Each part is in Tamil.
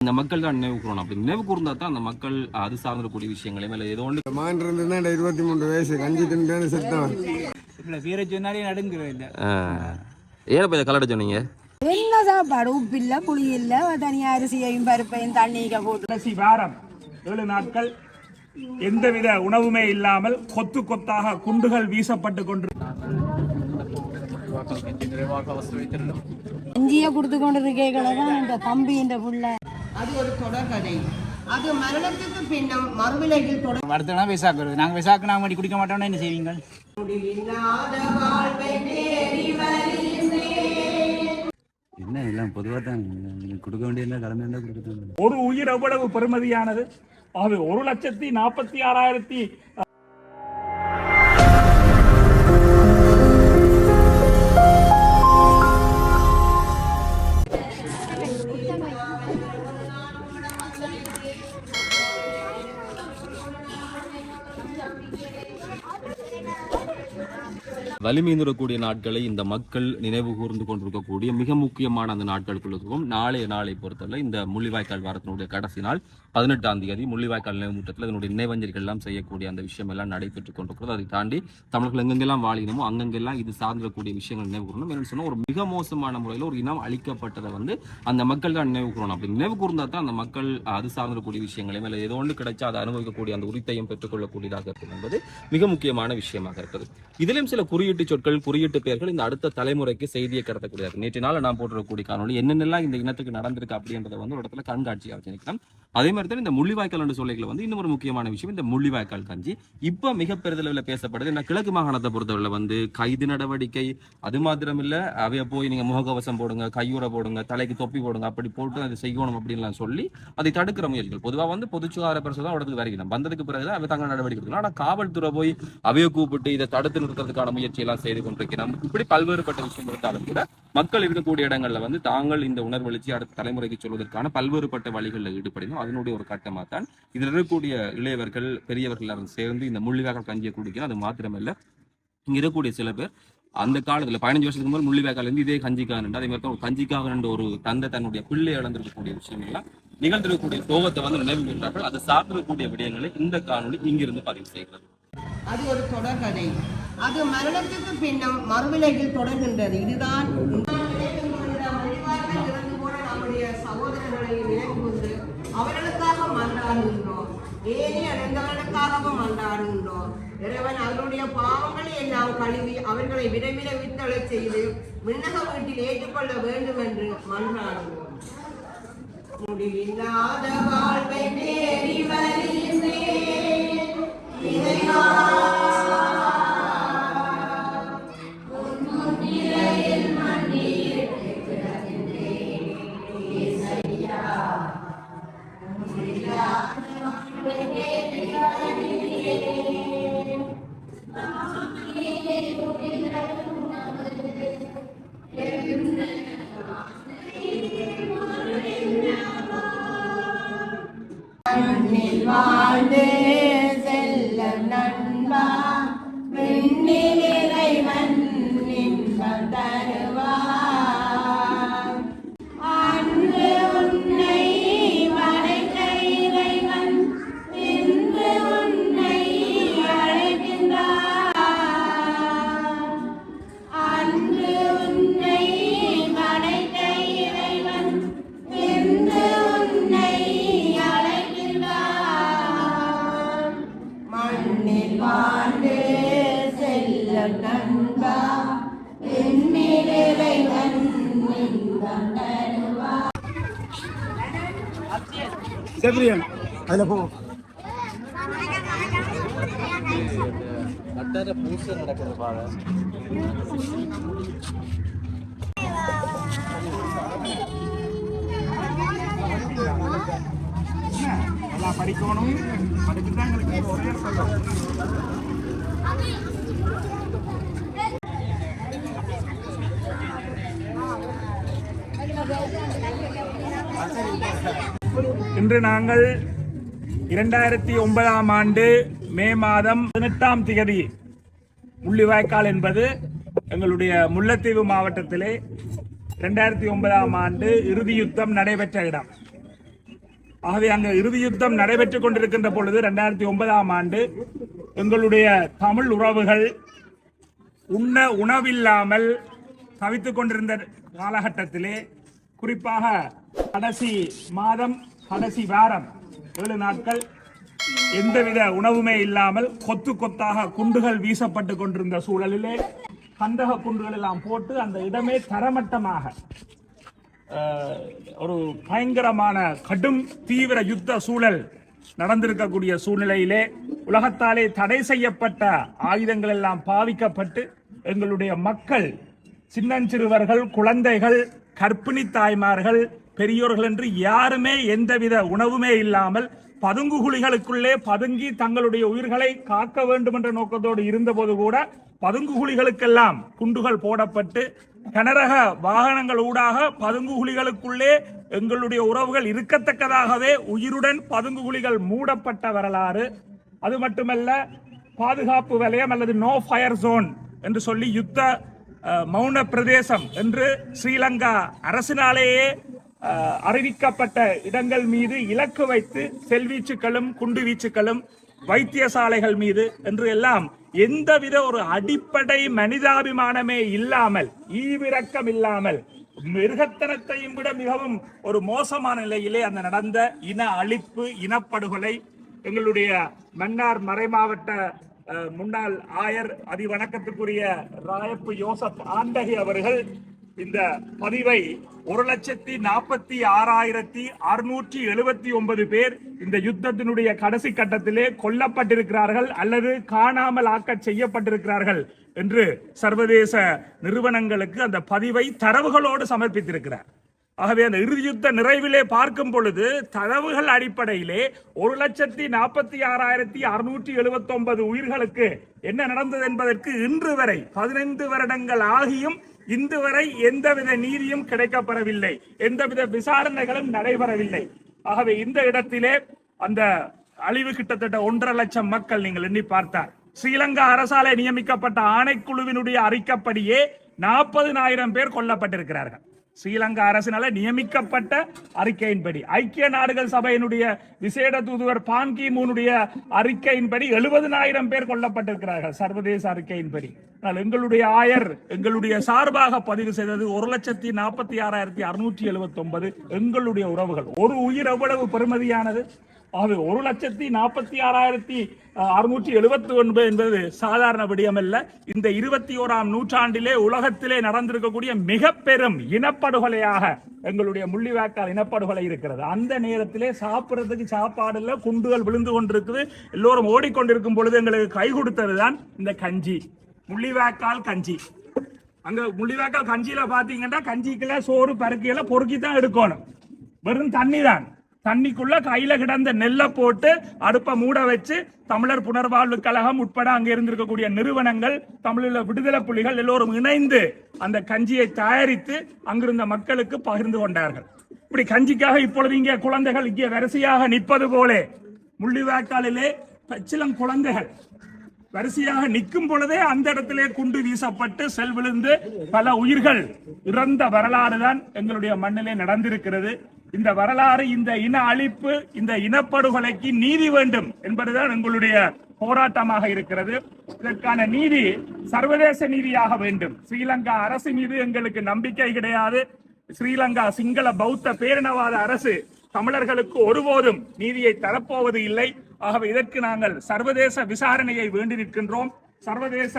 இந்த மக்கள் தான் நினைவு கூறணும். அப்படி நினைவு கூர்ந்தா தான் அந்த மக்கள் அது சார்ந்திருக்கக்கூடிய விஷயங்களையும் இல்லை ஏதோ ஒன்று மகன் இருந்திருந்தா இருபத்தி மூணு வயசு கஞ்சி தின்னு செத்தான் இல்லை பேரை சொன்னாலே நடுங்கிறது இல்லை ஏன் இப்போ இதை கலட சொன்னீங்க? என்ன சாப்பாடு உப்பு இல்ல புளி இல்ல தனியா அரிசியையும் பருப்பையும் தண்ணிக்க போட்டு கடைசி வாரம் ஏழு நாட்கள் எந்தவித உணவுமே இல்லாமல் கொத்து கொத்தாக குண்டுகள் வீசப்பட்டு கொண்டு இஞ்சிய கொடுத்து கொண்டு இந்த தம்பி இந்த புள்ள. அது ஒரு தொடர்கதை. அது மரணத்துக்கு பின்னம் மறுவிலையில் தொடர் அடுத்த விசாக்கு வருது. நாங்கள் விசாக்கு நாங்கள் குடிக்க மாட்டோம்னா என்ன செய்வீங்க. என்ன எல்லாம் பொதுவாக தான் கொடுக்க வேண்டியது கடமை இருந்தால் கொடுக்க ஒரு உயிர் எவ்வளவு பெருமதியானது? அது ஒரு லட்சத்தி நாற்பத்தி ஆறாயிரத்தி வலிமைந்துடக்கூடிய நாட்களை இந்த மக்கள் நினைவு கூர்ந்து கொண்டிருக்கக்கூடிய மிக முக்கியமான அந்த நாட்களுக்குள்ளதுக்கும் நாளைய நாளை பொறுத்தவரை இந்த முள்ளிவாய்க்கால் வாரத்தினுடைய கடைசி நாள் பதினெட்டாம் தேதி முள்ளிவாய்க்கால் நினைவு முற்றத்தில் இதனுடைய நினைவஞ்சல்கள் எல்லாம் செய்யக்கூடிய அந்த விஷயம் எல்லாம் நடைபெற்றுக் கொண்டிருக்கிறது. அதை தாண்டி தமிழர்கள் எங்கெங்கெல்லாம் வாழினமோ அங்கெங்கெல்லாம் இது சார்ந்திருக்கக்கூடிய விஷயங்கள் நினைவு கூறணும். என்னன்னு சொன்னால் ஒரு மிக மோசமான முறையில் ஒரு இனம் அழிக்கப்பட்டதை வந்து அந்த மக்கள் தான் நினைவு கூறணும். அப்படி நினைவு கூர்ந்தா தான் அந்த மக்கள் அது சார்ந்திருக்கக்கூடிய விஷயங்களையும் இல்லை ஏதோ ஒன்று கிடைச்சா அதை அனுபவிக்கக்கூடிய அந்த உரித்தையும் பெற்றுக்கொள்ளக்கூடியதாக இருக்கும் என்பது மிக முக்கியமான விஷயமாக இருக்குது இதிலும் சில குறியீட்டு சொற்கள் குறியீட்டு பெயர்கள் இந்த அடுத்த தலைமுறைக்கு செய்தியை கடத்தக்கூடியது நேற்று நாள் நான் போட்டிருக்கக்கூடிய காணொலி என்னென்னலாம் இந்த இனத்துக்கு நடந்திருக்கு அப்படின்றத வந்து ஒரு இடத்துல கண்காட்சியாக வச்சிருக்கலாம் அதே மாதிரி தான் இந்த முள்ளிவாய்க்கால் என்று சொல்லைகளை வந்து இன்னும் ஒரு முக்கியமான விஷயம் இந்த முள்ளிவாய்க்கால் கஞ்சி. இப்போ மிக பெருதளவில் பேசப்படுது. ஏன்னா கிழக்கு மாகாணத்தை பொறுத்தவரை வந்து கைது நடவடிக்கை அது மாத்திரம் இல்ல அவைய போய் நீங்கள் முகக்கவசம் போடுங்க கையுறை போடுங்க தலைக்கு தொப்பி போடுங்க அப்படி போட்டு அதை செய்யணும் அப்படின்லாம் சொல்லி அதை தடுக்கிற முயற்சிகள். பொதுவாக வந்து பொதுச்சுகார பிரசு தான் இடத்துக்கு வருகிறோம். வந்ததுக்கு பிறகு அவை தங்க நடவடிக்கை எடுக்கணும். ஆனால் காவல்துறை போய் அவைய கூப்பிட்டு இதை தடுத்து நிறுத்துறதுக்கான முயற்சியெல்லாம் செய்து கொண்டிருக்கிறோம். இப்படி பல்வேறுபட்ட விஷயம் இருந்தாலும் கூட மக்கள் இருக்கக்கூடிய இடங்கள்ல வந்து தாங்கள் இந்த உணர்வெழுச்சி அடுத்த தலைமுறைக்கு சொல்வதற்கான பல்வேறுபட்ட வழிகளில் ஈடுபடணும். அதனுடைய ஒரு கட்டமாக தான் இதில் இருக்கக்கூடிய இளையவர்கள் பெரியவர்கள் எல்லாரும் சேர்ந்து இந்த முள்ளிவாய்க்கால் கஞ்சியை குடிக்கணும். அது மாத்திரமல்ல. இங்க இருக்கக்கூடிய சில பேர் அந்த காலத்துல பதினஞ்சு வருஷத்துக்கு முதல் முள்ளிவாய்க்காலேருந்து இதே கஞ்சிக்காக நின்று அதே மாதிரி தான் ஒரு கஞ்சிக்காக நின்று ஒரு தந்தை தன்னுடைய பிள்ளை இழந்திருக்கக்கூடிய விஷயம் நிகழ்ந்திருக்கக்கூடிய சோகத்தை வந்து நினைவு கொண்டார்கள் அது சார்ந்திருக்கக்கூடிய விடயங்களை இந்த காணொலி இங்கிருந்து பதிவு செய்கிறது. அது ஒரு தொடர்கதை. அது மரணத்துக்கு பின்னம் மறுவிலையில் தொடர்கின்றது. இதுதான் நம்முடைய சகோதரர்களை நினைவு அவர்களுக்காக மன்றாடுகின்றோம். ஏனி அடைந்தவர்களுக்காகவும் மன்றாடுகின்றோம். இறைவன் அவருடைய பாவங்களை எல்லாம் கழுவி அவர்களை விரைவில் வித்தளச் செய்து விண்ணக வீட்டில் ஏற்றுக்கொள்ள வேண்டும் என்று மன்றாடுவோம். முடிவில்லாத வாழ்வை தேடி வருகின்றேன் இறைவா Thank you. இன்பம் தருவார் செப்ரியன். அதில் போ. கட்டார பூசை நடக்குது பாரு நல்லா படிக்கணும். அதுக்கு தான் எங்களுக்கு ஒரே சொல்லும் இன்று நாங்கள் இரண்டாயிரத்தி ஒன்பதாம் ஆண்டு மே மாதம் பதினெட்டாம் திகதி முள்ளிவாய்க்கால் என்பது எங்களுடைய முல்லைத்தீவு மாவட்டத்திலே இரண்டாயிரத்தி ஒன்பதாம் ஆண்டு இறுதி யுத்தம் நடைபெற்ற இடம். ஆகவே அங்கு இறுதி யுத்தம் நடைபெற்றுக் கொண்டிருக்கின்ற பொழுது ரெண்டாயிரத்தி ஒன்பதாம் ஆண்டு எங்களுடைய தமிழ் உறவுகள் உண்ண உணவில்லாமல் தவித்துக் கொண்டிருந்த காலகட்டத்திலே குறிப்பாக கடைசி மாதம் கடைசி வாரம் ஏழு நாட்கள் எந்தவித உணவுமே இல்லாமல் கொத்து கொத்தாக குண்டுகள் வீசப்பட்டு கொண்டிருந்த சூழலிலே கந்தக குண்டுகள் எல்லாம் போட்டு அந்த இடமே தரமட்டமாக ஒரு பயங்கரமான கடும் தீவிர யுத்த சூழல் நடந்திருக்கக்கூடிய சூழ்நிலையிலே உலகத்தாலே தடை செய்யப்பட்ட ஆயுதங்கள் எல்லாம் பாவிக்கப்பட்டு எங்களுடைய மக்கள் சின்னஞ்சிறுவர்கள் குழந்தைகள் கர்ப்பிணி தாய்மார்கள் பெரியோர்கள் என்று யாருமே எந்தவித உணவுமே இல்லாமல் பதுங்கு குழிகளுக்குள்ளே பதுங்கி தங்களுடைய உயிர்களை காக்க வேண்டும் என்ற நோக்கத்தோடு இருந்தபோது கூட பதுங்கு குழிகளுக்கெல்லாம் குண்டுகள் போடப்பட்டு கனரக வாகனங்கள் ஊடாக பதுங்கு குழிகளுக்குள்ளே எங்களுடைய உறவுகள் இருக்கத்தக்கதாகவே உயிருடன் பதுங்கு குழிகள் மூடப்பட்ட வரலாறு. அது மட்டுமல்ல பாதுகாப்பு வலயம் அல்லது நோ ஃபயர் ஜோன் என்று சொல்லி யுத்த மௌன பிரதேசம் என்று ஸ்ரீலங்கா அரசினாலேயே அறிவிக்கப்பட்ட இடங்கள் மீது இலக்கு வைத்து செல்வீச்சுக்களும் குண்டு வீச்சுக்களும் வைத்தியசாலைகள் மீது என்று எல்லாம் எந்தவித ஒரு அடிப்படை மனிதாபிமானமே இல்லாமல் ஈவிரக்கம் இல்லாமல் மிருகத்தனத்தையும் விட மிகவும் ஒரு மோசமான நிலையிலே அந்த நடந்த இன அழிப்பு இனப்படுகொலை எங்களுடைய மன்னார் மறைமாவட்ட முன்னாள் ஆயர் அதிவணக்கத்துக்குரிய ராயப்பு யோசப் ஆண்டகி அவர்கள் இந்த பதிவை ஒரு லட்சத்தி நாற்பத்தி ஆறாயிரத்தி அறுநூற்றி எழுபத்தி ஒன்பது பேர் இந்த யுத்தத்தினுடைய கடைசி கட்டத்திலே கொல்லப்பட்டிருக்கிறார்கள் அல்லது காணாமல் ஆக்க செய்யப்பட்டிருக்கிறார்கள் என்று சர்வதேச நிறுவனங்களுக்கு அந்த பதிவை தரவுகளோடு சமர்ப்பித்திருக்கிறார். ஆகவே அந்த இறுதி யுத்த நிறைவிலே பார்க்கும் பொழுது தரவுகள் அடிப்படையிலே ஒரு லட்சத்தி நாற்பத்தி ஆறாயிரத்தி அறுநூற்றி எழுபத்தொன்பது உயிர்களுக்கு என்ன நடந்தது என்பதற்கு இன்று வரை பதினைந்து வருடங்கள் ஆகியும் இன்று வரை எந்தவித நீதியும் கிடைக்கப்பெறவில்லை. எந்தவித விசாரணைகளும் நடைபெறவில்லை. ஆகவே இந்த இடத்திலே அந்த அழிவு கிட்டத்தட்ட ஒன்றரை லட்சம் மக்கள் நீங்கள் எண்ணி பார்த்தார். ஸ்ரீலங்கா அரசாலே நியமிக்கப்பட்ட ஆணைக்குழுவினுடைய அறிக்கப்படியே நாற்பதினாயிரம் பேர் கொல்லப்பட்டிருக்கிறார்கள். ஸ்ரீலங்கா அரசினால நியமிக்கப்பட்ட அறிக்கையின்படி ஐக்கிய நாடுகள் சபையினுடைய விசேட தூதுவர் பான்கி மூனுடைய அறிக்கையின்படி எழுபதனாயிரம் பேர் கொல்லப்பட்டிருக்கிறார்கள் சர்வதேச அறிக்கையின்படி. ஆனால் எங்களுடைய ஆயர் எங்களுடைய சார்பாக பதிவு செய்தது ஒரு லட்சத்தி நாற்பத்தி ஆறாயிரத்தி அறுநூற்றி எழுபத்தி ஒன்பது எங்களுடைய உறவுகள். ஒரு உயிர் எவ்வளவு பெருமதியானது? ஆகவே ஒரு லட்சத்தி நாற்பத்தி ஆறாயிரத்தி அறுநூற்றி எழுபத்தி ஒன்பது என்பது சாதாரண விடயமல்ல. இந்த இருபத்தி ஓராம் நூற்றாண்டிலே உலகத்திலே நடந்திருக்கக்கூடிய மிக பெரும் இனப்படுகொலையாக எங்களுடைய முள்ளிவாய்க்கால் இனப்படுகொலை இருக்கிறது. அந்த நேரத்திலே சாப்பிட்றதுக்கு சாப்பாடு இல்லை குண்டுகள் விழுந்து கொண்டிருக்குது. எல்லோரும் ஓடிக்கொண்டிருக்கும் பொழுது எங்களுக்கு கை கொடுத்தது தான் இந்த கஞ்சி. முள்ளிவாய்க்கால் கஞ்சி. அங்க முள்ளிவாய்க்கால் கஞ்சியில பாத்தீங்கன்னா கஞ்சிக்குள்ள சோறு பருக்கையெல்லாம் பொறுக்கி தான் எடுக்கணும். வெறும் தண்ணி தான் தண்ணிக்குள்ள கையில கிடந்த நெல்லை போட்டு அடுப்பை மூட வச்சு தமிழர் புனர்வாழ்வு கழகம் உட்பட அங்க இருந்திருக்கக்கூடிய நிறுவனங்கள் தமிழில் விடுதலை புலிகள் எல்லோரும் இணைந்து அந்த கஞ்சியை தயாரித்து அங்கிருந்த மக்களுக்கு பகிர்ந்து கொண்டார்கள். இப்படி கஞ்சிக்காக இப்பொழுது இங்கே குழந்தைகள் இங்கே வரிசையாக நிற்பது போலே முள்ளிவாய்க்காலிலே பச்சிலம் குழந்தைகள் வரிசையாக நிற்கும் பொழுதே அந்த இடத்திலே குண்டு வீசப்பட்டு செல் விழுந்து பல உயிர்கள் இறந்த வரலாறு தான் எங்களுடைய மண்ணிலே நடந்திருக்கிறது. இந்த வரலாறு இந்த இன அழிப்பு இந்த இனப்படுகொலைக்கு நீதி வேண்டும் என்பதுதான் எங்களுடைய போராட்டமாக இருக்கிறது. இதற்கான நீதி சர்வதேச நீதியாக வேண்டும். ஸ்ரீலங்கா அரசு மீது எங்களுக்கு நம்பிக்கை கிடையாது. ஸ்ரீலங்கா சிங்கள பௌத்த பேரினவாத அரசு தமிழர்களுக்கு ஒருபோதும் நீதியை தரப்போவது இல்லை. ஆகவே இதற்கு நாங்கள் சர்வதேச விசாரணையை வேண்டி நிற்கின்றோம். சர்வதேச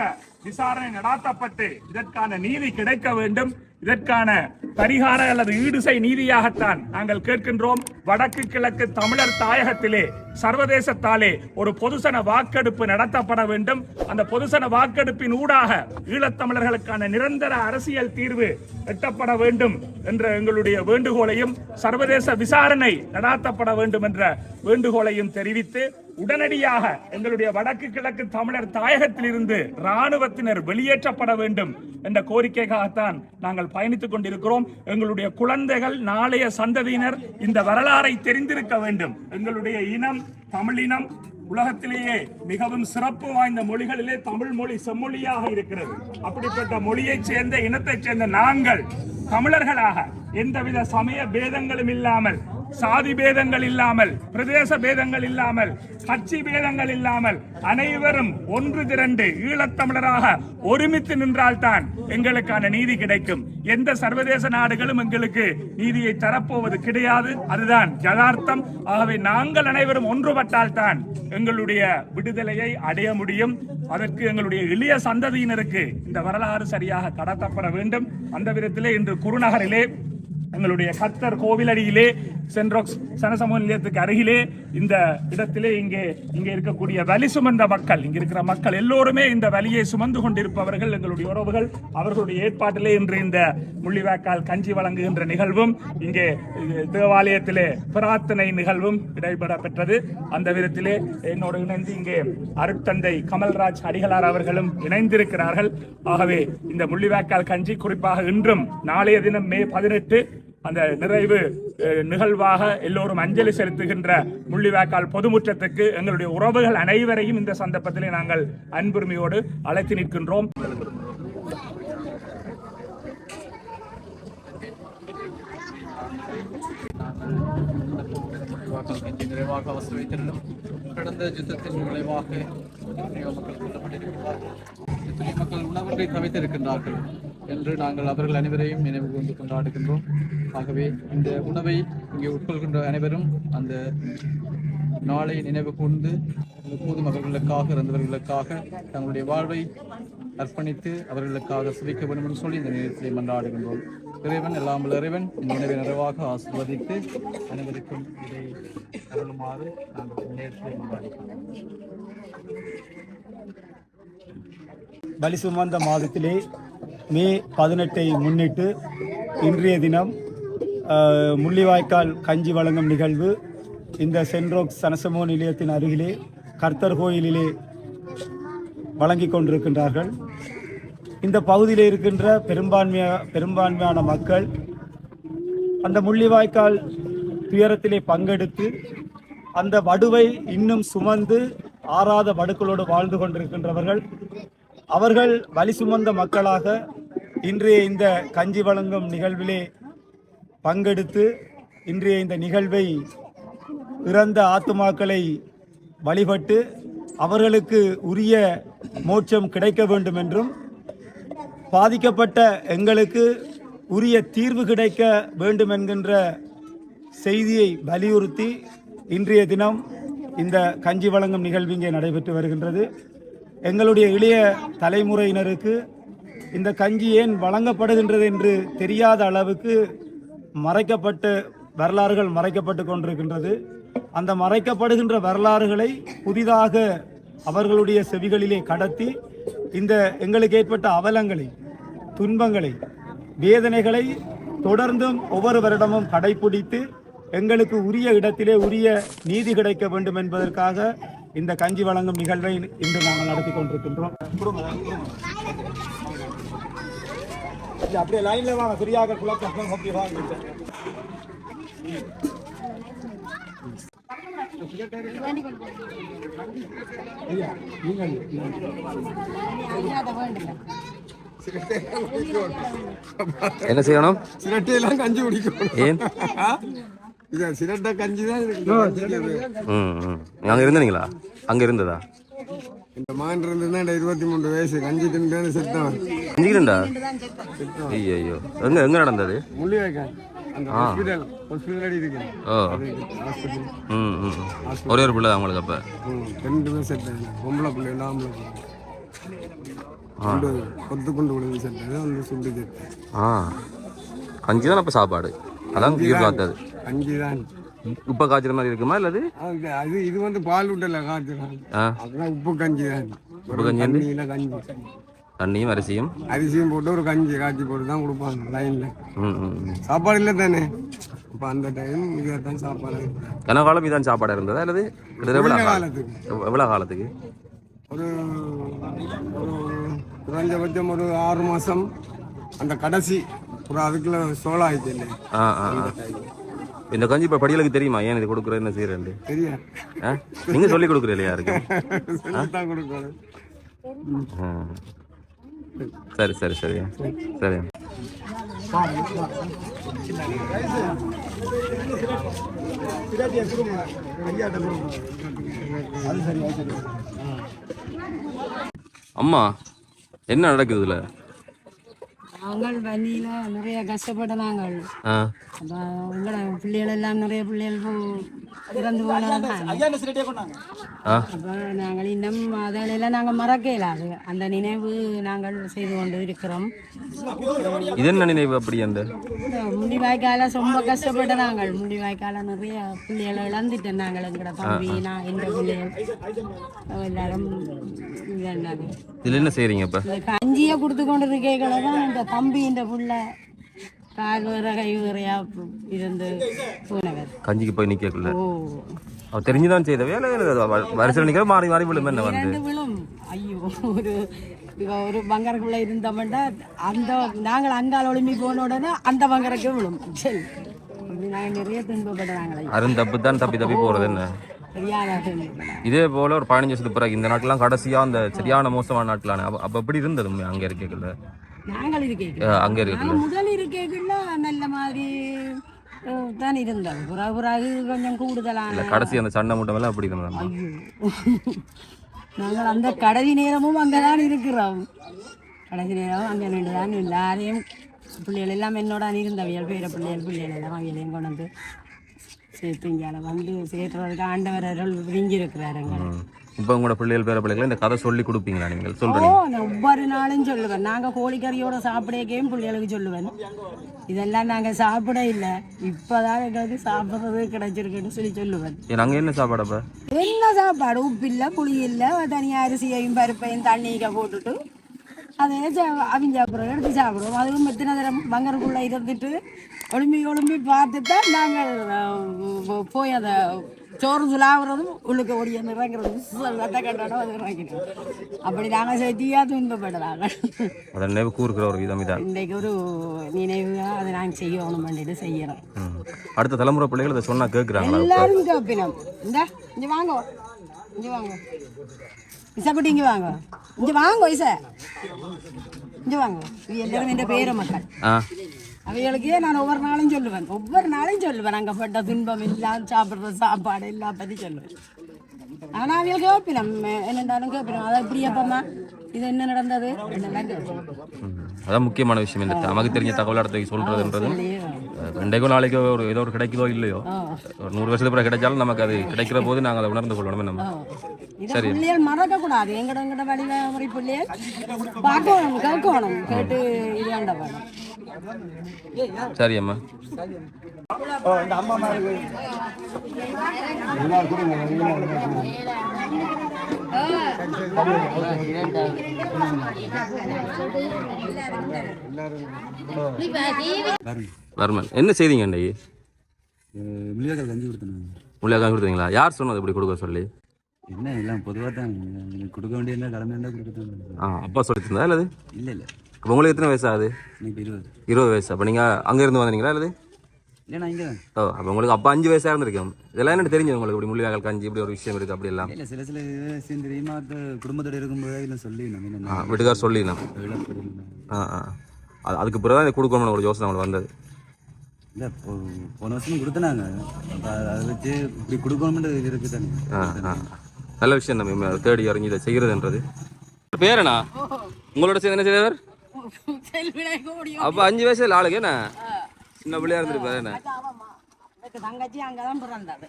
விசாரணை நடாத்தப்பட்டு இதற்கான நீதி கிடைக்க வேண்டும். இதற்கான பரிகார அல்லது ஈடுசை நீதியாகத்தான் நாங்கள் கேட்கின்றோம். வடக்கு கிழக்கு தமிழர் தாயகத்திலே சர்வதேசத்தாலே ஒரு பொதுசன வாக்கெடுப்பு நடத்தப்பட வேண்டும். அந்த பொதுசன வாக்கெடுப்பின் ஊடாக ஈழத்தமிழர்களுக்கான நிரந்தர அரசியல் தீர்வு எட்டப்பட வேண்டும் என்ற எங்களுடைய வேண்டுகோளையும் சர்வதேச விசாரணை நடாத்தப்பட வேண்டும் என்ற வேண்டுகோளையும் தெரிவித்து உடனடியாக எங்களுடைய வடக்கு கிழக்கு தமிழர் தாயகத்திலிருந்து இராணுவத்தினர் வெளியேற்றப்பட வேண்டும் என்ற கோரிக்கைக்காகத்தான் நாங்கள் பயணித்துக் கொண்டிருக்கிறோம். எங்களுடைய குழந்தைகள் நாளைய சந்ததியினர் இந்த வரலாறை தெரிந்திருக்க வேண்டும். எங்களுடைய இனம் தமிழினம் உலகத்திலேயே மிகவும் சிறப்பு வாய்ந்த மொழிகளிலே தமிழ் மொழி செம்மொழியாக இருக்கிறது. அப்படிப்பட்ட மொழியைச் சேர்ந்த இனத்தைச் சேர்ந்த நாங்கள் தமிழர்களாக எந்தவித சமய பேதங்களும் இல்லாமல் சாதி பேதங்கள் இல்லாமல் பிரதேச பேதங்கள் இல்லாமல் கட்சி பேதங்கள் இல்லாமல் அனைவரும் ஒன்று திரண்டு ஈழத்தமிழராக ஒருமித்து நின்றால்தான் எங்களுக்கான நீதி கிடைக்கும். எந்த சர்வதேச நாடுகளும் எங்களுக்கு நீதியை தரப்போவது கிடையாது. அதுதான் யதார்த்தம். ஆகவே நாங்கள் அனைவரும் ஒன்றுபட்டால்தான் எங்களுடைய விடுதலையை அடைய முடியும். அதற்கு எங்களுடைய எளிய சந்ததியினருக்கு இந்த வரலாறு சரியாக கடத்தப்பட வேண்டும். அந்த விதத்திலே இன்று குருநகரிலே எங்களுடைய கர்த்தர் கோவிலடியிலே சென்ட்ரோக்ஸ் சனசமூக நிலையத்துக்கு அருகிலே இந்த இடத்திலே இங்கே இங்கே இருக்கக்கூடிய வலி சுமந்த மக்கள் இங்கே இருக்கிற மக்கள் எல்லோருமே இந்த வலியை சுமந்து கொண்டிருப்பவர்கள் எங்களுடைய உறவுகள் அவர்களுடைய ஏற்பாட்டிலே இன்று இந்த முள்ளிவாய்க்கால் கஞ்சி வழங்குகின்ற நிகழ்வும் இங்கே தேவாலயத்திலே பிரார்த்தனை நிகழ்வும் இடைபெற பெற்றது. அந்த விதத்திலே என்னோடு இணைந்து இங்கே அருட்தந்தை கமல்ராஜ் அடிகளார் அவர்களும் இணைந்திருக்கிறார்கள். ஆகவே இந்த முள்ளிவாய்க்கால் கஞ்சி குறிப்பாக இன்றும் நாளைய தினம் மே பதினெட்டு அந்த நிறைவு நிகழ்வாக எல்லோரும் அஞ்சலி செலுத்துகின்ற முள்ளிவாய்க்கால் பொதுமுற்றத்துக்கு எங்களுடைய உறவுகள் அனைவரையும் இந்த சந்தர்ப்பத்திலே நாங்கள் அன்புரிமையோடு அழைத்து நிற்கின்றோம். நிறைவாக அவசர வைத்திருந்தும். கடந்த யுத்தத்தின் விளைவாக மக்கள் கொல்லப்பட்டிருக்கிறார்கள் எத்தனையோ மக்கள் உணவொன்றை தவித்திருக்கின்றார்கள். என்று நாங்கள் அவர்கள் அனைவரையும் நினைவு கொண்டு கொண்டாடுகின்றோம். ஆகவே இந்த உணவை இங்கே உட்கொள்கின்ற அனைவரும் அந்த நாளை நினைவு கூர்ந்து எப்போதும் அவர்களுக்காக இறந்தவர்களுக்காக தங்களுடைய வாழ்வை அர்ப்பணித்து அவர்களுக்காக சுவைக்க வேண்டும் என்று சொல்லி இந்த நேரத்திலே மன்றாடுகின்றோம். இறைவன் எல்லாம் இறைவன் இந்த நினைவை நிறைவாக ஆசிர்வதித்து அனைவருக்கும் இதை அருளுமாறு நாங்கள் இந்த மன்றாடுகின்றோம். பலி சுமந்த மாதத்திலே மே பதினெட்டை முன்னிட்டு இன்றைய தினம் முள்ளிவாய்க்கால் கஞ்சி வழங்கும் நிகழ்வு. இந்த சென்ட்ரோக் சனசமோ நிலையத்தின் அருகிலே கர்த்தர் கோயிலிலே வழங்கிக் கொண்டிருக்கின்றார்கள். இந்த பகுதியில் இருக்கின்ற பெரும்பான்மைய பெரும்பான்மையான மக்கள் அந்த முள்ளிவாய்க்கால் துயரத்திலே பங்கெடுத்து அந்த வடுவை இன்னும் சுமந்து ஆறாத வடுக்களோடு வாழ்ந்து கொண்டிருக்கின்றவர்கள். அவர்கள் வலி சுமந்த மக்களாக இன்றைய இந்த கஞ்சி வழங்கும் நிகழ்விலே பங்கெடுத்து இன்றைய இந்த நிகழ்வை இறந்த ஆத்துமாக்களை வழிபட்டு அவர்களுக்கு உரிய மோட்சம் கிடைக்க வேண்டும் என்றும் பாதிக்கப்பட்ட எங்களுக்கு உரிய தீர்வு கிடைக்க வேண்டும் என்கின்ற செய்தியை வலியுறுத்தி இன்றைய தினம் இந்த கஞ்சி வழங்கும் நிகழ்வு இங்கே நடைபெற்று வருகின்றது. எங்களுடைய இளைய தலைமுறையினருக்கு இந்த கஞ்சி ஏன் வழங்கப்படுகின்றது என்று தெரியாத அளவுக்கு மறைக்கப்பட்டு வரலாறுகள் மறைக்கப்பட்டு கொண்டிருக்கின்றது. அந்த மறைக்கப்படுகின்ற வரலாறுகளை புதிதாக அவர்களுடைய செவிகளிலே கடத்தி இந்த எங்களுக்கு ஏற்பட்ட அவலங்களை துன்பங்களை வேதனைகளை தொடர்ந்தும் ஒவ்வொரு வருடமும் கடைபிடித்து எங்களுக்கு உரிய இடத்திலே உரிய நீதி கிடைக்க வேண்டும் என்பதற்காக இந்த கஞ்சி வழங்கும் நிகழ்வை இன்று நாங்கள் நடத்தி கொண்டிருக்கின்றோம். இல்ல, அப்படியே லைன்ல வாங்க. பெரியாக குழப்பம். அப்படி வாங்க நீங்கள் என்ன செய்யணும்? சிரட்டையெல்லாம் கஞ்சி குடிக்கணும். ஏன்? இது சிரட்டை கஞ்சி தான் இருக்கு. ம் ம். அங்கே இருந்தீங்களா? அங்கே இருந்ததா? இந்த மகன் இருந்ததுன்னா இருபத்தி மூணு வயசு கஞ்சி தின்னு செத்தவன். செஞ்சுக்கிறேன்டா ஐயோ ஐயோ எங்க எங்க நடந்தது? முள்ளி வைக்கான் அந்த ஹாஸ்பிட்டல் ஹாஸ்பிட்டல் அடி இருக்கு. ஓ. ஹாஸ்பிட்டல் ம் ம் ம். ஒரே ஒரு பிள்ளை தான் உங்களுக்கு அப்போ? ரெண்டு பேரும் செத்தாங்க பொம்பளை பிள்ளை ஆம்பளை பிள்ளை கொத்து கொண்டு விழுந்து செத்தது வந்து சுண்டு செத்தேன். ஆ. கஞ்சி தான் அப்போ சாப்பாடு. அதான் உயிர் காத்தது. கஞ்சி தான் உப்பை காய்ச்சற மாதிரி இருக்குமா இல்லது? அது இது வந்து பால் விட்டல காய்ச்சலாம் ஆ. அதுதான் உப்பு கஞ்சி தான். உப்பு கஞ்சி? தண்ணியில் கஞ்சி. தண்ணியும் அரிசியும்? அரிசியும் போட்டு ஒரு கஞ்சி காய்ச்சி போட்டு தான் கொடுப்பாங்க லைனில். சாப்பாடு இல்லை தானே? இப்போ அந்த டைம் இதாக தான் சாப்பாடு கன காலம் இதான் சாப்பாடு இருந்ததா அல்லது எவ்வளோ காலத்துக்கு. எவ்வ- எவ்வளோ காலத்துக்கு? ஒரு ஒரு குறைஞ்சபட்சம் ஒரு ஆறு மாதம் அந்த கடைசி ஒரு அதுக்குள்ள சோளம் ஆயிடுச்சு இல்லை ஆ ஆ இந்த கஞ்சி இப்போ படிகளுக்கு தெரியுமா? ஏன் இது கொடுக்குற என்ன செய்யறேன் தெரியா ஆ? நீங்க சொல்லி தான் கொடுக்கணும். ஆ. சரி சரி சரி. சரி. சிரட்டியை கொடுங்க ஐயாட்ட நாங்கள் வண்டியில நிறைய கஷ்டப்பட்ட நாங்கள் அப்போ எங்களோட பிள்ளைகள் எல்லாம் நிறைய பிள்ளைகள் இறந்து ஆ. அப்போ நாங்கள் இன்னும் அதெல்லாம் நாங்கள் மறக்க இயலாது அந்த நினைவு நாங்கள் செய்து கொண்டு இருக்கிறோம். இது என்ன நினைவு அப்படி அந்த? இந்த முள்ளிவாய்க்கால ரொம்ப கஷ்டப்பட்ட நாங்கள் முள்ளிவாய்க்கால நிறைய பிள்ளைகளை இழந்துட்டோம் நாங்கள் எங்களோட தம்பி நான் எந்த பிள்ளைகள். எல்லாரும் இதுல என்ன செய்றீங்க இப்ப கஞ்சியை கொடுத்து கொண்டு இந்த தம்பி இந்த புள்ள. கால் வேற கை வேறையா இருந்து போனவர். கஞ்சிக்கு போய் நிக்கக்குள்ள. ஓ. அவ தெரிஞ்சுதான் செய்த. வேலை வரிசையில் நிக்கிற மாறி மாறி விழும் என்ன வந்து. விழும். ஐயோ ஒரு ஒரு பங்கருக்குள்ள இருந்தோம்னா அந்த நாங்கள் அங்கால ஒளிம்பி போன உடனே அந்த பங்கருக்கு விழும். சரி. அருந்தப்பு தான் தப்பி தப்பி போறது என்ன? இதே போல ஒரு பதினஞ்சு வருஷத்துக்கு பிறகு இந்த நாட்டெல்லாம் கடைசியா அந்த சரியான மோசமான நாட்டிலான அப்ப எப்படி இருந்தது அங்க இருக்கக்குள்ள? நாங்கள் இருக்கேன். அங்க நாங்கள் முதல் இருக்கைக்குள்ள நல்ல மாதிரி தான் இருந்தோம். பிறகு பிறகு கொஞ்சம் கூடுதலான கடைசி அந்த சண்டை மூட்டம் எல்லாம் அப்படி இருந்தது நாங்கள் அந்த கடைசி நேரமும் அங்கே தான் இருக்கிறோம். கடைசி நேரம் அங்கே நின்று தான் எல்லாரையும் பிள்ளைகள் எல்லாம் என்னோட இருந்தவியல் பேர பிள்ளைகள் பிள்ளைகள் எல்லாம் அவையிலையும் கொண்டு வந்து சேர்த்து இங்கே வந்து சேர்த்துறதுக்கு ஆண்டவர் அருள் விரிஞ்சி இருக்கிறாருங்க இப்ப உங்களோட பிள்ளைகள் பேர பிள்ளைகளை இந்த கதை சொல்லி கொடுப்பீங்களா நீங்கள்? சொல்றீங்க நான் ஒவ்வொரு நாளும் சொல்லுவேன். நாங்கள் கோழிக்கறியோட சாப்பிடக்கையும் பிள்ளைகளுக்கு சொல்லுவேன். இதெல்லாம் நாங்கள் சாப்பிட இல்லை. இப்போதான் எங்களுக்கு சாப்பிட்றது கிடைச்சிருக்குன்னு சொல்லி சொல்லுவேன். அங்க என்ன சாப்பாடு அப்ப? என்ன சாப்பாடு? உப்பு இல்லை புளி இல்லை தனியாக அரிசியையும் பருப்பையும் தண்ணிக்க போட்டுட்டு அதே சா- அவிஞ்ச அப்புறம் எடுத்து சாப்பிடுவோம். அதுவும் எத்தனை தரம்? பங்கருக்குள்ளே இருந்துட்டு ஒளிம்பி ஒளிம்பி பார்த்து தான் நாங்கள் போய் அதை சோறு சுலாவுறதும் உள்ளுக்கு ஓடி அந்த இறங்குறதும் சட்டை கட்டாடம் அது இறங்கிடும் அப்படி நாங்கள் செட்டியாக துன்பப்படுறாங்க அதை நினைவு கூறுகிற ஒரு விதம் இதான் இன்றைக்கு ஒரு நினைவாக அதை நாங்கள் செய்யணும் பண்ணிட்டு செய்யறோம். அடுத்த தலைமுறை பிள்ளைகள் இதை சொன்னா கேட்குறாங்களா எல்லாரும் கேப்பினோம் இந்த இங்க வாங்க இங்க வாங்க இசக்குட்டி இங்க வாங்க இங்க வாங்க இச இங்க வாங்க எல்லாரும் என் பேர மக்கள் அவைகளுக்கே நான் ஒவ்வொரு நாளும் சொல்லுவேன். ஒவ்வொரு நாளும் சொல்லுவேன். அங்கே பட்ட துன்பம் எல்லாம் சாப்பிட்ற சாப்பாடு எல்லாம் பற்றி சொல்லுவேன். ஆனால் அவைகள் கேட்பினோம் என்னென்றாலும் கேட்பினோம் அதை இப்படி அப்பம்மா இது என்ன நடந்தது. அதான் முக்கியமான விஷயம். இந்த நமக்கு தெரிஞ்ச தகவல் அடுத்த சொல்றதுன்றது. ரெண்டைக்கோ நாளைக்கோ ஒரு ஏதோ ஒரு கிடைக்குதோ இல்லையோ ஒரு நூறு வருஷத்துக்கு கிடைச்சாலும் நமக்கு அது கிடைக்கிற போது நாங்கள் அதை உணர்ந்து கொள்ளணும் நம்ம. இதை பிள்ளைகள் மறக்க கூடாது. எங்கட எங்கட வழியில முறை பிள்ளைகள் பார்க்கணும் கேட்கணும். கேட்டு இது வேண்ட வேணும் சரி அம்மா. வர்மன் என்ன செய்தீங்க கஞ்சி கொடுத்தேன் உள்ளே கொடுத்தீங்களா? யார் சொன்னது இப்படி கொடுக்க சொல்லி? என்ன எல்லாம் பொதுவாக தான். கொடுக்க வேண்டிய என்ன கடமை இருந்தால் கொடுத்துட்டாங்க ஆ அப்பா சொல்லி தந்தா இல்லது? இல்லை இல்லை. இப்போ உங்களுக்கு எத்தனை வயசு ஆகுது? இருபது. இருபது வயசு. அப்போ நீங்கள் அங்கே இருந்து வந்தீங்களா இங்கே தான். ஓ அப்போ உங்களுக்கு அப்போ அஞ்சு வயசாக இருந்திருக்கேன் இதெல்லாம் என்ன தெரிஞ்சது உங்களுக்கு? இப்படி முள்ளிவாய்க்கால் கஞ்சி இப்படி ஒரு விஷயம் இருக்குது அப்படி எல்லாம். இல்லை சில சில விஷயம் தெரியுமா? குடும்பத்தோட இருக்கும்போது இல்லை சொல்லி நம்ம ஆ வீட்டுக்கார் சொல்லினேன் ஆ ஆ. அது அதுக்கு பிறகு தான் இதை கொடுக்கணும்னு ஒரு யோசனை உங்களுக்கு வந்தது. இல்லை போன வருஷம் கொடுத்தனாங்க. அதை வச்சு இப்படி கொடுக்கணும்னு இது இருக்குது தானே. ஆ ஆ. நல்ல விஷயம் நம்ம தேடி அறிஞ்சு இதை செய்கிறதுன்றது பேரண்ணா உங்களோட சேர்ந்து என்ன செய்தவர்? அப்போ அஞ்சு வயசுல ஆளுக்கு என்ன? சின்ன பிள்ளையா இருந்துருப்பாரு என்ன? தங்கச்சி அங்கதான் பிறந்தது.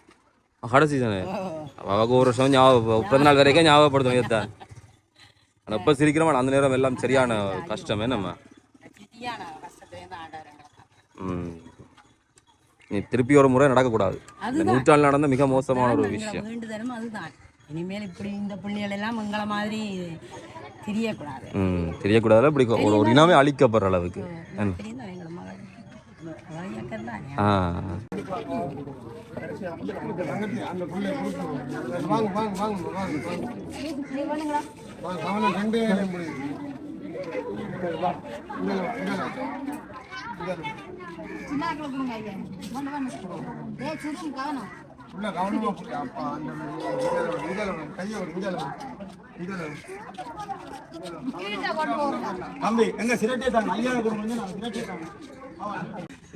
கடைசி தானே? அவக்கு ஒரு வருஷம் ஞாபகம் முப்பது நாள் வரைக்கும் ஞாபகப்படுத்தணும் இதுதான் ஆனால் இப்போ சிரிக்கிறோம்? அந்த நேரம் எல்லாம் சரியான கஷ்டம் என்னம்மா சரியான கஷ்டத்துலேருந்து ஆண்டாருங்க ம். நீ திருப்பி ஒரு முறை நடக்கக்கூடாது. இந்த நூற்றாண்டு நடந்த மிக மோசமான ஒரு விஷயம். இனிமேல் இப்படி இந்த பிள்ளைகள் எல்லாம் எங்களை மாதிரி தெரியக்கூடாது ம் தெரியக்கூடாதுல இப்படி ஒரு ஒரு இனமே அழிக்கப்படுற அளவுக்கு ஆ உள்ள கவனமா அப்பா அந்த கையை ஒரு இதழ தம்பி எங்க சிரட்டியை தாங்க ஐயா கொடுங்க நான் சிரட்டியை தாங்க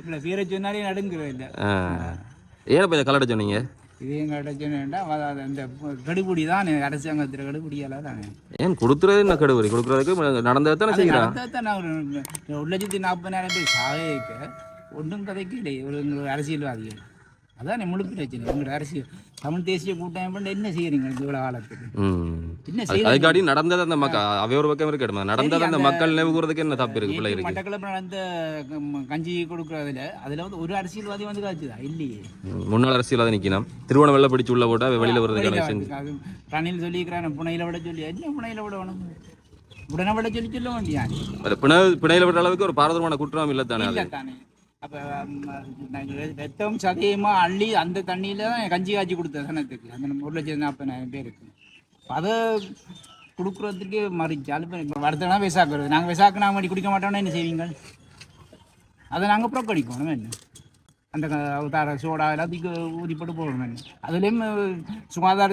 இல்லை பேரை சொன்னாலே நடுங்கிறது இல்லை. ஏன் இப்போ இந்த கலட சொன்னீங்க? இது எங்கள்கிட்ட சொன்னா அந்த கடுபுடி தான் அரசாங்கத்தில் கடுபுடியால தானே. ஏன் கொடுக்குறது என்ன கடுவரி கொடுக்குறதுக்கு நடந்ததை தானே செய்யலாம் நான் ஒரு லட்சத்தி நாற்பதாயிரம் பேர் சாக ஒன்றும் கதைக்கு இல்லை ஒரு ஒரு அரசியல்வாதிகள். அதான் முழு பிரச்சனை உங்களோட அரசியல். தமிழ் தேசிய கூட்டம் பண்ண என்ன செய்யறீங்க இவ்வளோ காலத்துக்கு? அதுக்காடி நடந்தது அந்த மக்கள் அவை ஒரு பக்கம் இருக்கட்டும். நடந்தது அந்த மக்கள் நினைவு கூறதுக்கு என்ன தப்பு இருக்கு பிள்ளை இருக்கு மட்டக்களப்பு நடந்த கஞ்சி கொடுக்குறதுல அதுல வந்து ஒரு அரசியல்வாதி வந்து காய்ச்சுதா இல்லையே. முன்னாள் அரசியல் நிக்கலாம் திருவோணம் பிடிச்சு உள்ள போட்டா வெளியில அது ரணில் சொல்லிக்கிறான் புனையில விட சொல்லி. என்ன புனையில விட வேணும்? உடனே விட சொல்லி சொல்ல வேண்டியா பிணையில விட்ட அளவுக்கு ஒரு பாரதூரமான குற்றம் இல்ல தானே அப்போ வெத்தம் நாங்க அள்ளி அந்த தண்ணியில தான் கஞ்சி காய்ச்சி கொடுத்த சனத்துக்கு அந்த ஒரு லட்சத்து நாற்பதாயிரம் பேருக்கு அதை கொடுக்குறதுக்கு மறிச்சால் இப்போ வருத்தனா விசாக்குறது. நாங்கள் விசாக்கு நாங்கள் மறுபடி குடிக்க மாட்டோம்னா என்ன செய்வீங்க? அதை நாங்கள் புறக்கணிக்கணும் என்ன? அந்த தார சோடா எல்லாத்தையும் ஊதி போட்டு போடணும் என்ன? அதுலேயும் சுகாதார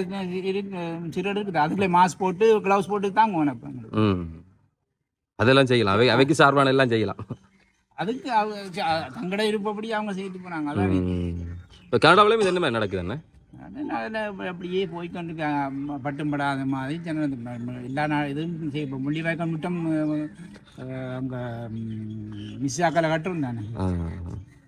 சிறு இருக்குது. அதுக்குள்ளே மாஸ்க் போட்டு க்ளவுஸ் போட்டு தாங்குவோம் அப்போ அதெல்லாம் செய்யலாம். அவை அவைக்கு சார்பான எல்லாம் செய்யலாம். அதுக்கு அவங்க தங்கட இருப்பபடி அவங்க செய்துட்டு போனாங்க. அதான். இப்போ கனடாவிலையும் இது என்ன மாதிரி நடக்குது என்ன? அதில் அப்படியே போய்க்கொண்டு க- பட்டும் படாத மாதிரி ஜனது ம- ம- எல்லா நாள் இதுவும் செய்ய இப்போ முள்ளிவாய்க்கால் முட்டம் அங்கே மிஸ்ஸாக்களை கட்டும் தானே. ஆ.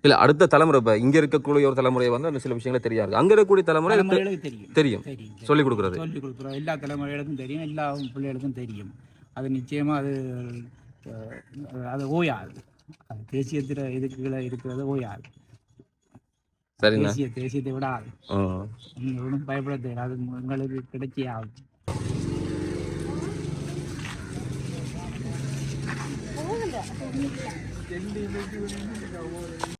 இல்ல அடுத்த தலைமுறை இப்போ இங்க இருக்கக்கூடிய ஒரு தலைமுறை வந்து அந்த சில விஷயங்கள் தெரியாது. அங்க இருக்கக்கூடிய தலைமுறை தெரியும். தெரியும். தெரியும் சொல்லி கொடுக்குறது. சொல்லிக் கொடுக்குறோம். எல்லா தலைமுறைகளுக்கும் தெரியும். எல்லா பிள்ளைகளுக்கும் தெரியும். அது நிச்சயமாக அது அது ஓயாது. தேசியத்தில் இதுக்குள்ள இருக்கிறது ஓயாது சரிண்ணா. தேசிய தேசியத்தை விடாது ஆ. நீங்கள் ஒன்றும் பயப்பட தேவை அது உங்களுக்கு கிடைச்சே ஆகும்.